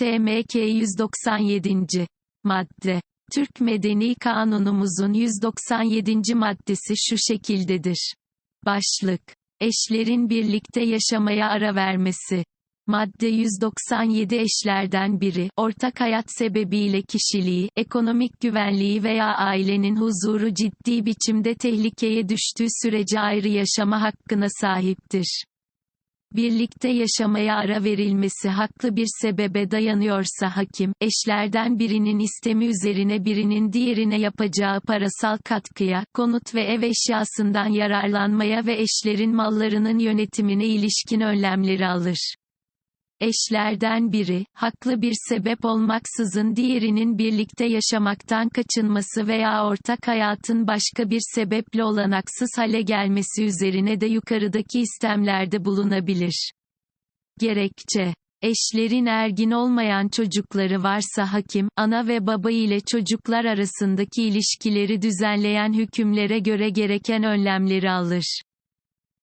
TMK 197. Madde. Türk Medeni Kanunumuzun 197. maddesi şu şekildedir. Başlık. Eşlerin birlikte yaşamaya ara vermesi. Madde 197 eşlerden biri, ortak hayat sebebiyle kişiliği, ekonomik güvenliği veya ailenin huzuru ciddi biçimde tehlikeye düştüğü sürece ayrı yaşama hakkına sahiptir. Birlikte yaşamaya ara verilmesi haklı bir sebebe dayanıyorsa hakim, eşlerden birinin istemi üzerine birinin diğerine yapacağı parasal katkıya, konut ve ev eşyasından yararlanmaya ve eşlerin mallarının yönetimine ilişkin önlemleri alır. Eşlerden biri, haklı bir sebep olmaksızın diğerinin birlikte yaşamaktan kaçınması veya ortak hayatın başka bir sebeple olanaksız hale gelmesi üzerine de yukarıdaki istemlerde bulunabilir. Gerekçe Eşlerin ergin olmayan çocukları varsa hakim, ana ve baba ile çocuklar arasındaki ilişkileri düzenleyen hükümlere göre gereken önlemleri alır.